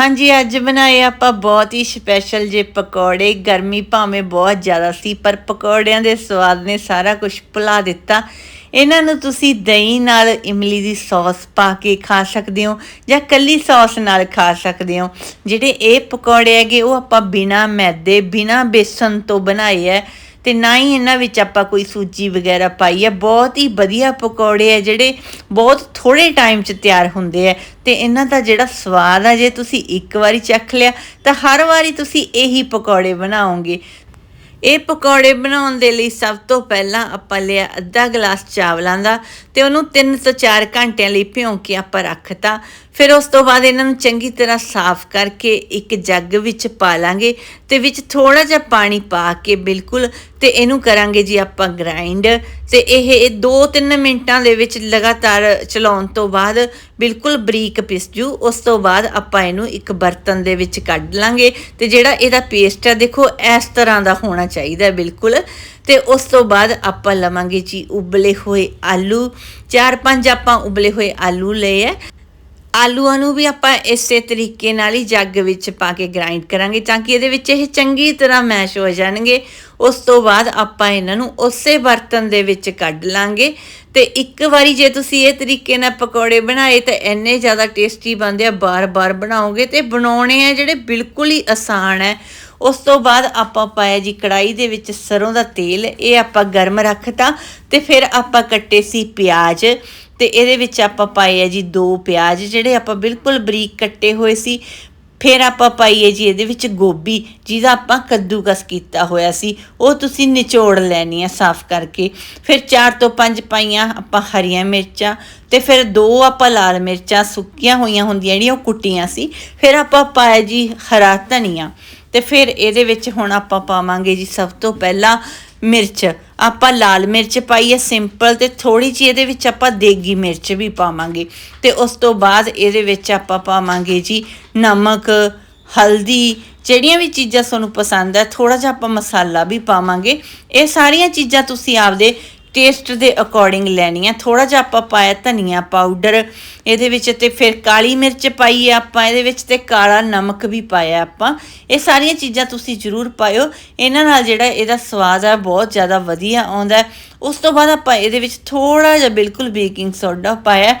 ਹਾਂਜੀ, ਅੱਜ ਬਣਾਏ ਆਪਾਂ ਬਹੁਤ ਹੀ ਸਪੈਸ਼ਲ ਜੇ ਪਕੌੜੇ। ਗਰਮੀ ਭਾਵੇਂ ਬਹੁਤ ਜ਼ਿਆਦਾ ਸੀ, ਪਰ ਪਕੌੜਿਆਂ ਦੇ ਸਵਾਦ ਨੇ ਸਾਰਾ ਕੁਝ ਭੁਲਾ ਦਿੱਤਾ। ਇਹਨਾਂ ਨੂੰ ਤੁਸੀਂ ਦਹੀਂ ਨਾਲ ਇਮਲੀ ਦੀ ਸੌਸ ਪਾ ਕੇ ਖਾ ਸਕਦੇ ਹੋ ਜਾਂ ਕੱਲੀ ਸੌਸ ਨਾਲ ਖਾ ਸਕਦੇ ਹੋ। ਜਿਹੜੇ ਇਹ ਪਕੌੜੇ ਹੈਗੇ, ਉਹ ਆਪਾਂ ਬਿਨਾ ਮੈਦੇ, ਬਿਨਾ ਬੇਸਨ ਤੋਂ ਬਣਾਏ ਹੈ। ਤੇ ਨਾ ਹੀ ਇਹਨਾਂ ਵਿੱਚ ਆਪਾਂ ਕੋਈ ਸੂਜੀ ਵਗੈਰਾ ਪਾਈ ਹੈ ਬਹੁਤ ਹੀ ਵਧੀਆ ਪਕੌੜੇ ਹੈ ਜਿਹੜੇ ਬਹੁਤ ਥੋੜੇ ਟਾਈਮ 'ਚ ਤਿਆਰ ਹੁੰਦੇ ਆ। ਤੇ ਇਹਨਾਂ ਦਾ ਜਿਹੜਾ ਸਵਾਦ ਆ, ਜੇ ਤੁਸੀਂ ਇੱਕ ਵਾਰੀ ਚੱਖ ਲਿਆ, ਤਾਂ ਹਰ ਵਾਰੀ ਤੁਸੀਂ ਇਹੀ ਪਕੌੜੇ ਬਣਾਓਗੇ। ਇਹ ਪਕੌੜੇ ਬਣਾਉਣ ਦੇ ਲਈ ਸਭ ਤੋਂ ਪਹਿਲਾਂ ਆਪਾਂ ਲਿਆ ਅੱਧਾ ਗਲਾਸ ਚਾਵਲਾਂ ਦਾ ਤੇ ਉਹਨੂੰ 3 ਤੋਂ 4 ਘੰਟਿਆਂ ਲਈ ਭਿਉਂ ਕੇ ਆਪਾਂ ਰੱਖਤਾ। ਫਿਰ ਉਸ ਤੋਂ ਬਾਅਦ ਇਹਨਾਂ ਨੂੰ ਚੰਗੀ ਤਰ੍ਹਾਂ ਸਾਫ਼ ਕਰਕੇ ਇੱਕ ਜੱਗ ਵਿੱਚ ਪਾ ਲਾਂਗੇ ਤੇ ਵਿੱਚ ਥੋੜਾ ਜਿਹਾ ਪਾਣੀ ਪਾ ਕੇ ਬਿਲਕੁਲ ਤੇ ਇਹਨੂੰ ਕਰਾਂਗੇ ਜੀ ਆਪਾਂ ਗ੍ਰਾਈਂਡ ਤੇ ਇਹ 2-3 ਮਿੰਟਾਂ ਦੇ ਵਿੱਚ ਲਗਾਤਾਰ ਚਲਾਉਣ ਤੋਂ ਬਾਅਦ ਬਿਲਕੁਲ ਬਰੀਕ ਪਿਸ ਜੂ ਉਸ ਤੋਂ ਬਾਅਦ ਆਪਾਂ ਇਹਨੂੰ ਇੱਕ ਬਰਤਨ ਦੇ ਵਿੱਚ ਕੱਢ ਲਾਂਗੇ ਤੇ ਜਿਹੜਾ ਇਹਦਾ ਪੇਸਟ ਹੈ ਦੇਖੋ ਇਸ ਤਰ੍ਹਾਂ ਦਾ ਹੋਣਾ ਚਾਹੀਦਾ ਬਿਲਕੁਲ ਤੇ ਉਸ ਤੋਂ ਬਾਅਦ ਆਪਾਂ ਲਵਾਂਗੇ ਜੀ ਉਬਲੇ ਹੋਏ ਆਲੂ ਚਾਰ ਪੰਜ ਆਪਾਂ ਉਬਲੇ ਹੋਏ ਆਲੂ ਲਏ ਹੈ ਆਲੂਆਂ ਨੂੰ ਵੀ ਆਪਾਂ ਇਸੇ ਤਰੀਕੇ ਨਾਲ ਹੀ ਜੱਗ ਵਿੱਚ ਪਾ ਕੇ ਗ੍ਰਾਈਂਡ ਕਰਾਂਗੇ ਤਾਂ ਕਿ ਇਹਦੇ ਵਿੱਚ ਇਹ ਚੰਗੀ ਤਰ੍ਹਾਂ ਮੈਸ਼ ਹੋ ਜਾਣਗੇ। ਉਸ ਤੋਂ ਬਾਅਦ ਆਪਾਂ ਇਹਨਾਂ ਨੂੰ ਉਸੇ ਬਰਤਨ ਦੇ ਵਿੱਚ ਕੱਢ ਲਾਂਗੇ। ਤੇ ਇੱਕ ਵਾਰੀ ਜੇ ਤੁਸੀਂ ਇਹ ਤਰੀਕੇ ਨਾਲ ਪਕੌੜੇ ਬਣਾਏ ਤਾਂ ਇੰਨੇ ਜ਼ਿਆਦਾ ਟੇਸਟੀ ਬਣਦੇ ਆ, ਬਾਰ-ਬਾਰ ਬਣਾਓਗੇ ਤੇ ਬਣਾਉਣੇ ਆ ਜਿਹੜੇ ਬਿਲਕੁਲ ਹੀ ਆਸਾਨ ਹੈ। ਉਸ ਤੋਂ ਬਾਅਦ ਆਪਾਂ ਪਾਇਆ ਜੀ ਕੜਾਈ ਦੇ ਵਿੱਚ ਸਰੋਂ ਦਾ ਤੇਲ, ਇਹ ਆਪਾਂ ਗਰਮ ਰੱਖਤਾ ਤੇ ਫਿਰ ਆਪਾਂ ਕੱਟੇ ਸੀ ਪਿਆਜ਼ ਤੇ ਇਹਦੇ ਵਿੱਚ ਆਪਾਂ ਪਾਏ ਆ ਜੀ ਦੋ ਪਿਆਜ਼ ਜਿਹੜੇ ਆਪਾਂ ਬਿਲਕੁਲ ਬਰੀਕ ਕੱਟੇ ਹੋਏ ਸੀ। ਫਿਰ ਆਪਾਂ ਪਾਈਏ ਜੀ ਇਹਦੇ ਵਿੱਚ ਗੋਭੀ, ਜਿਹਦਾ ਆਪਾਂ ਕੱਦੂਕਸ ਕੀਤਾ ਹੋਇਆ ਸੀ। ਉਹ ਤੁਸੀਂ ਨਿਚੋੜ ਲੈਣੀ ਆ ਸਾਫ਼ ਕਰਕੇ। ਫਿਰ ਚਾਰ ਤੋਂ ਪੰਜ ਪਾਈਆਂ ਆਪਾਂ ਹਰੀਆਂ ਮਿਰਚਾਂ ਤੇ ਫਿਰ ਦੋ ਆਪਾਂ ਲਾਲ ਮਿਰਚਾਂ ਸੁੱਕੀਆਂ ਹੋਈਆਂ ਹੁੰਦੀਆਂ ਜਿਹੜੀਆਂ ਉਹ ਕੁੱਟੀਆਂ ਸੀ। ਫਿਰ ਆਪਾਂ ਪਾਇਆ ਜੀ ਹਰਾ ਧਨੀਆ। ਤੇ ਫਿਰ ਇਹਦੇ ਵਿੱਚ ਹੁਣ ਆਪਾਂ ਪਾਵਾਂਗੇ ਜੀ ਸਭ ਤੋਂ ਪਹਿਲਾਂ ਮਿਰਚ। ਆਪਾਂ ਲਾਲ ਮਿਰਚ ਪਾਈ ਹੈ, ਸਿੰਪਲ ਤੇ ਥੋੜੀ ਜਿਹੀ ਇਹਦੇ ਵਿੱਚ ਆਪਾਂ ਦੇਗੀ ਮਿਰਚ ਵੀ ਪਾਵਾਂਗੇ। ਤੇ ਉਸ ਤੋਂ ਬਾਅਦ ਇਹਦੇ ਵਿੱਚ ਆਪਾਂ ਪਾਵਾਂਗੇ ਜੀ ਨਮਕ, ਹਲਦੀ, ਜਿਹੜੀਆਂ ਵੀ ਚੀਜ਼ਾਂ ਤੁਹਾਨੂੰ ਪਸੰਦ ਹੈ ਥੋੜਾ ਜਿਹਾ ਆਪਾਂ ਮਸਾਲਾ ਵੀ ਪਾਵਾਂਗੇ। ਇਹ ਸਾਰੀਆਂ ਚੀਜ਼ਾਂ ਤੁਸੀਂ ਆਪਦੇ ਟੇਸਟ ਦੇ ਅਕੋਰਡਿੰਗ ਲੈਣੀਆਂ ਥੋੜਾ ਜਿਹਾ ਆਪਾਂ ਪਾਇਆ ਧਨੀਆ ਪਾਊਡਰ ਇਹਦੇ ਵਿੱਚ ਤੇ ਫਿਰ ਕਾਲੀ ਮਿਰਚ ਪਾਈ ਹੈ ਆਪਾਂ, ਇਹਦੇ ਵਿੱਚ ਤੇ ਕਾਲਾ ਨਮਕ ਵੀ ਪਾਇਆ ਆਪਾਂ। ਇਹ ਸਾਰੀਆਂ ਚੀਜ਼ਾਂ ਤੁਸੀਂ ਜ਼ਰੂਰ ਪਾਇਓ। ਇਹਨਾਂ ਨਾਲ ਜਿਹੜਾ ਇਹਦਾ ਸਵਾਦ ਆ, ਬਹੁਤ ਜ਼ਿਆਦਾ ਵਧੀਆ ਆਉਂਦਾ ਉਸ ਤੋਂ ਬਾਅਦ ਆਪਾਂ ਇਹਦੇ ਵਿੱਚ ਥੋੜਾ ਜਿਹਾ ਬਿਲਕੁਲ ਬੇਕਿੰਗ ਸੋਡਾ ਪਾਇਆ।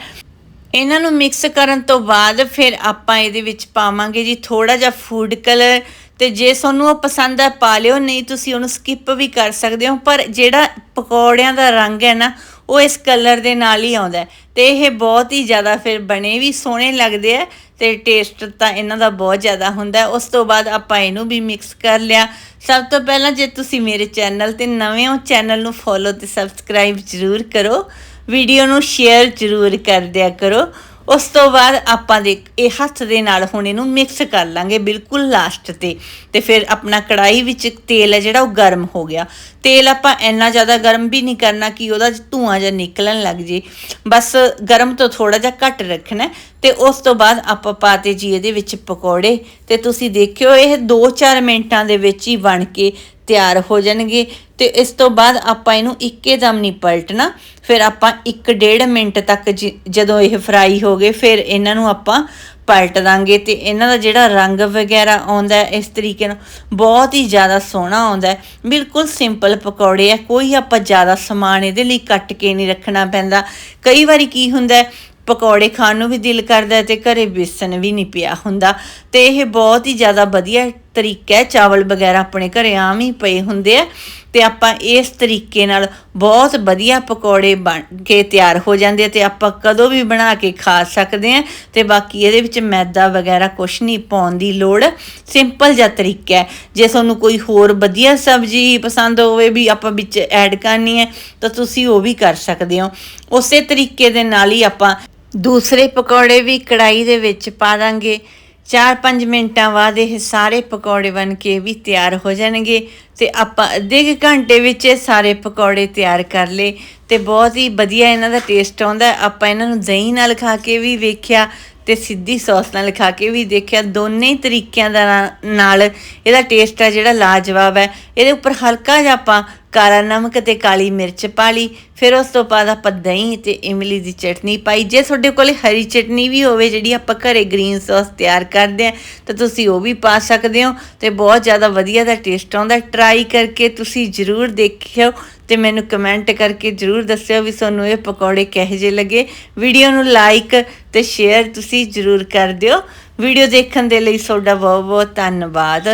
ਇਹਨਾਂ ਨੂੰ ਮਿਕਸ ਕਰਨ ਤੋਂ ਬਾਅਦ ਫਿਰ ਆਪਾਂ ਇਹਦੇ ਵਿੱਚ ਪਾਵਾਂਗੇ ਜੀ ਥੋੜਾ ਜਿਹਾ ਫੂਡ ਕਲਰ ਤੇ ਜੇ ਤੁਹਾਨੂੰ ਉਹ ਪਸੰਦ ਆ, ਪਾ ਲਿਓ, ਨਹੀਂ ਤੁਸੀਂ ਉਹਨੂੰ ਸਕਿਪ ਵੀ ਕਰ ਸਕਦੇ ਹੋ, ਪਰ ਜਿਹੜਾ ਪਕੌੜਿਆਂ ਦਾ ਰੰਗ ਹੈ ਨਾ, ਉਹ ਇਸ ਕਲਰ ਦੇ ਨਾਲ ਹੀ ਆਉਂਦਾ ਤੇ ਇਹ ਬਹੁਤ ਹੀ ਜ਼ਿਆਦਾ ਫਿਰ ਬਣੇ ਵੀ ਸੋਹਣੇ ਲੱਗਦੇ ਆ ਤੇ ਟੇਸਟ ਤਾਂ ਇਹਨਾਂ ਦਾ ਬਹੁਤ ਜ਼ਿਆਦਾ ਹੁੰਦਾ ਉਸ ਤੋਂ ਬਾਅਦ ਆਪਾਂ ਇਹਨੂੰ ਵੀ ਮਿਕਸ ਕਰ ਲਿਆ। ਸਭ ਤੋਂ ਪਹਿਲਾਂ ਜੇ ਤੁਸੀਂ ਮੇਰੇ ਚੈਨਲ ਤੇ ਨਵੇਂ ਹੋ ਚੈਨਲ ਨੂੰ ਫੋਲੋ ਤੇ ਸਬਸਕ੍ਰਾਈਬ ਜ਼ਰੂਰ ਕਰੋ। ਵੀਡੀਓ ਨੂੰ ਸ਼ੇਅਰ ਜ਼ਰੂਰ ਕਰ ਦਿਆ ਕਰੋ। ਉਸ ਤੋਂ ਬਾਅਦ ਆਪਾਂ ਦੇ ਇਹ ਹੱਥ ਦੇ ਨਾਲ ਹੁਣ ਇਹਨੂੰ ਮਿਕਸ ਕਰ ਲਾਂਗੇ ਬਿਲਕੁਲ ਲਾਸਟ ਤੇ। ਤੇ ਫਿਰ ਆਪਣਾ ਕੜਾਈ ਵਿੱਚ ਤੇਲ ਹੈ ਜਿਹੜਾ ਉਹ ਗਰਮ ਹੋ ਗਿਆ। ਤੇਲ ਆਪਾਂ ਇੰਨਾ ਜ਼ਿਆਦਾ ਗਰਮ ਵੀ ਨਹੀਂ ਕਰਨਾ ਕਿ ਉਹਦਾ ਧੂਆਂ ਜਿਹਾ ਨਿਕਲਣ ਲੱਗ ਜੇ। ਬਸ ਗਰਮ ਤੋਂ ਥੋੜਾ ਜਿਹਾ ਘੱਟ ਰੱਖਣਾ ਤੇ ਉਸ ਤੋਂ ਬਾਅਦ ਆਪਾਂ ਪਾਤੇ ਜੀ ਇਹਦੇ ਵਿੱਚ ਪਕੌੜੇ। ਤੇ ਤੁਸੀਂ ਦੇਖਿਓ ਇਹ 2-4 ਮਿੰਟਾਂ ਦੇ ਵਿੱਚ ਹੀ ਬਣ ਕੇ ਤਿਆਰ ਹੋ ਜਾਣਗੇ ਤੇ ਇਸ ਤੋਂ ਬਾਅਦ ਆਪਾਂ ਇਹਨੂੰ ਇੱਕੇ ਦਮ ਨਹੀਂ ਪਲਟਣਾ, ਫਿਰ ਆਪਾਂ 1.5 ਮਿੰਟ ਤੱਕ ਜਦੋਂ ਇਹ ਫਰਾਈ ਹੋ ਗਏ, ਫਿਰ ਇਹਨਾਂ ਨੂੰ ਆਪਾਂ ਪਲਟ ਦਾਂਗੇ ਤੇ ਇਹਨਾਂ ਦਾ ਜਿਹੜਾ ਰੰਗ ਵਗੈਰਾ ਆਉਂਦਾ ਇਸ ਤਰੀਕੇ ਨਾਲ ਬਹੁਤ ਹੀ ਜ਼ਿਆਦਾ ਸੋਹਣਾ ਆਉਂਦਾ ਬਿਲਕੁਲ ਸਿੰਪਲ ਪਕੌੜੇ ਆ ਕੋਈ ਆਪਾਂ ਜ਼ਿਆਦਾ ਸਮਾਨ ਇਹਦੇ ਲਈ ਕੱਟ ਕੇ ਨਹੀਂ ਰੱਖਣਾ ਪੈਂਦਾ। ਕਈ ਵਾਰੀ ਕੀ ਹੁੰਦਾ ਪਕੌੜੇ ਖਾਣ ਨੂੰ ਵੀ ਦਿਲ ਕਰਦਾ ਤੇ ਘਰੇ ਬੇਸਨ ਵੀ ਨਹੀਂ ਪਿਆ ਹੁੰਦਾ ਤੇ ਇਹ ਬਹੁਤ ਹੀ ਜ਼ਿਆਦਾ ਵਧੀਆ ਤਰੀਕਾ ਹੈ ਚਾਵਲ ਵਗੈਰਾ ਆਪਣੇ ਘਰੇ ਆਮ ਹੀ ਪਏ ਹੁੰਦੇ ਆ ਤੇ ਆਪਾਂ ਇਸ ਤਰੀਕੇ ਨਾਲ ਬਹੁਤ ਵਧੀਆ ਪਕੌੜੇ ਬਣ ਕੇ ਤਿਆਰ ਹੋ ਜਾਂਦੇ ਤੇ ਆਪਾਂ ਕਦੋਂ ਵੀ ਬਣਾ ਕੇ ਖਾ ਸਕਦੇ ਆ ਤੇ ਬਾਕੀ ਇਹਦੇ ਵਿੱਚ ਮੈਦਾ ਵਗੈਰਾ ਕੁਝ ਨਹੀਂ ਪਾਉਣ ਦੀ ਲੋੜ। ਸਿੰਪਲ ਜਿਹਾ ਤਰੀਕਾ ਹੈ। ਜੇ ਤੁਹਾਨੂੰ ਕੋਈ ਹੋਰ ਵਧੀਆ ਸਬਜ਼ੀ ਪਸੰਦ ਹੋਵੇ ਵੀ ਆਪਾਂ ਵਿੱਚ ਐਡ ਕਰਨੀ ਹੈ, ਤਾਂ ਤੁਸੀਂ ਉਹ ਵੀ ਕਰ ਸਕਦੇ ਹੋ। ਉਸੇ ਤਰੀਕੇ ਦੇ ਨਾਲ ਹੀ ਆਪਾਂ ਦੂਸਰੇ ਪਕੌੜੇ ਵੀ ਕੜਾਈ ਦੇ ਵਿੱਚ ਪਾ ਦਾਂਗੇ। 4-5 ਮਿੰਟਾਂ ਬਾਅਦ ਇਹ ਸਾਰੇ ਪਕੌੜੇ ਬਣ ਕੇ ਵੀ ਤਿਆਰ ਹੋ ਜਾਣਗੇ ਤੇ ਆਪਾਂ ਅੱਧੇ ਕੁ ਘੰਟੇ ਵਿੱਚ ਇਹ ਸਾਰੇ ਪਕੌੜੇ ਤਿਆਰ ਕਰ ਲਏ ਤੇ ਬਹੁਤ ਹੀ ਵਧੀਆ ਇਹਨਾਂ ਦਾ ਟੇਸਟ ਆਉਂਦਾ। ਆਪਾਂ ਇਹਨਾਂ ਨੂੰ ਦਹੀਂ ਨਾਲ ਖਾ ਕੇ ਵੀ ਵੇਖਿਆ ਤੇ ਸਿੱਧੀ ਸੌਸ ਨਾਲ ਖਾ ਕੇ ਵੀ ਦੇਖਿਆ। ਦੋਨੇ ਤਰੀਕਿਆਂ ਦਾ ਨਾਲ ਇਹਦਾ ਟੇਸਟ ਆ ਜਿਹੜਾ ਲਾਜਵਾਬ ਹੈ। ਇਹਦੇ ਉੱਪਰ ਹਲਕਾ ਜਿਹਾ ਆਪਾਂ ਕਾਲਾ ਨਮਕ ਤੇ ਕਾਲੀ ਮਿਰਚ ਪਾ ਲਈ, ਫਿਰ ਉਸ ਤੋਂ ਬਾਅਦ ਆਪਾਂ ਦਹੀਂ ਤੇ ਇਮਲੀ ਦੀ ਚਟਨੀ ਪਾਈ। ਜੇ ਤੁਹਾਡੇ ਕੋਲੇ ਹਰੀ ਚਟਨੀ ਵੀ ਹੋਵੇ, ਜਿਹੜੀ ਆਪਾਂ ਘਰੇ ਗ੍ਰੀਨ ਸੌਸ ਤਿਆਰ ਕਰਦੇ ਆ ਤਾਂ ਤੁਸੀਂ ਉਹ ਵੀ ਪਾ ਸਕਦੇ ਹੋ ਤੇ ਬਹੁਤ ਜ਼ਿਆਦਾ ਵਧੀਆ ਦਾ ਟੇਸਟ ਆਉਂਦਾ। ਟਰਾਈ ਕਰਕੇ ਤੁਸੀਂ ਜ਼ਰੂਰ ਦੇਖਿਓ ਤੇ ਮੈਨੂੰ ਕਮੈਂਟ ਕਰਕੇ ਜ਼ਰੂਰ ਦੱਸਿਓ ਵੀ ਤੁਹਾਨੂੰ ਇਹ ਪਕੌੜੇ ਕਿਹੋ ਜਿਹੇ ਲੱਗੇ। ਵੀਡੀਓ ਨੂੰ ਲਾਈਕ ਤੇ ਸ਼ੇਅਰ ਤੁਸੀਂ ਜ਼ਰੂਰ ਕਰ ਦਿਓ। ਵੀਡੀਓ ਦੇਖਣ ਦੇ ਲਈ ਤੁਹਾਡਾ ਬਹੁਤ ਬਹੁਤ ਧੰਨਵਾਦ।